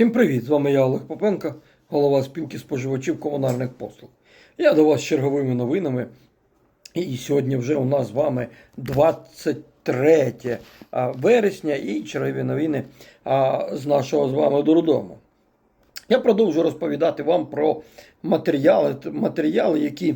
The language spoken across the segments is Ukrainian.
Всім привіт! З вами я Олег Попенко, голова спілки споживачів комунальних послуг. Я до вас з черговими новинами. І сьогодні вже у нас з вами 23 вересня і чергові новини з нашого з вами дурдому. Я продовжу розповідати вам про матеріали, матеріали, які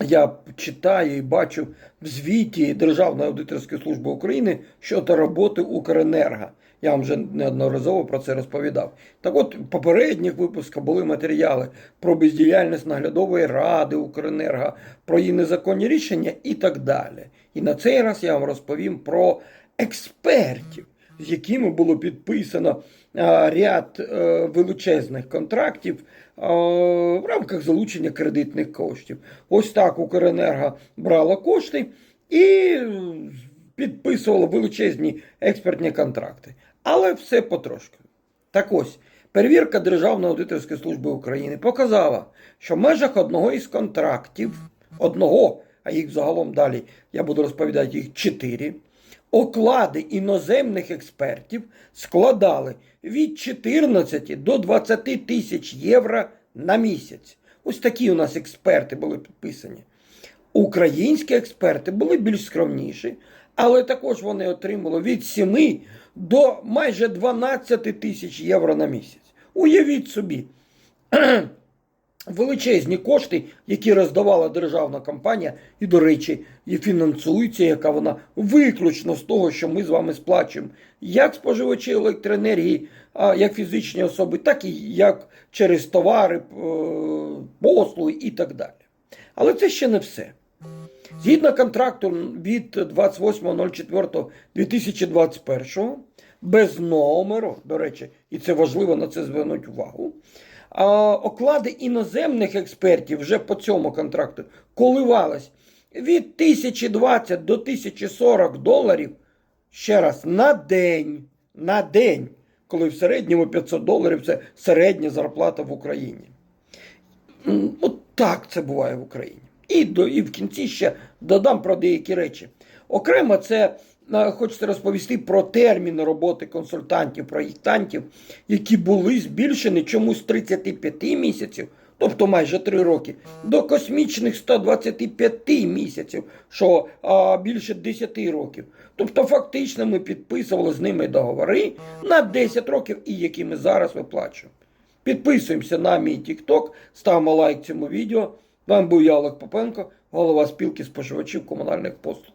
я читаю і бачу в звіті Державної аудиторської служби України щодо роботи Укренерго. Я вам вже неодноразово про це розповідав. Так от, в попередніх випусках були матеріали про бездіяльність наглядової ради Укренерго, про її незаконні рішення і так далі. І на цей раз я вам розповім про експертів, з якими було підписано ряд е, величезних контрактів в рамках залучення кредитних коштів. Ось так Укренерго брала кошти і підписувала величезні експертні контракти. Але все потрошки. Так ось, перевірка Державної аудиторської служби України показала, що в межах одного із контрактів, одного, а їх загалом далі я буду розповідати їх чотири, оклади іноземних експертів складали від 14 до 20 тисяч євро на місяць. Ось такі у нас експерти були підписані. Українські експерти були більш скромніші, але також вони отримали від 7 до майже 12 тисяч євро на місяць. Уявіть собі, величезні кошти, які роздавала державна компанія, і, до речі, і фінансується, яка вона виключно з того, що ми з вами сплачуємо, як споживачі електроенергії, як фізичні особи, так і як через товари, е, послуги і так далі. Але це ще не все. Згідно контракту від 28.04.2021, без номеру, до речі, і це важливо на це звернути увагу. Оклади іноземних експертів вже по цьому контракту коливались від 1020 до 1040 доларів ще раз на день. На день, коли в середньому 500 доларів це середня зарплата в Україні. От так це буває в Україні. І, до, і в кінці ще додам про деякі речі. Окремо, це е, хочеться розповісти про терміни роботи консультантів, проєктантів, які були збільшені чомусь з 35 місяців, тобто майже 3 роки, до космічних 125 місяців, що а, більше 10 років. Тобто, фактично, ми підписували з ними договори на 10 років, і які ми зараз виплачуємо. Підписуємося на мій TikTok, ставимо лайк цьому відео. Вам був я Олег Попенко, голова спілки споживачів комунальних послуг.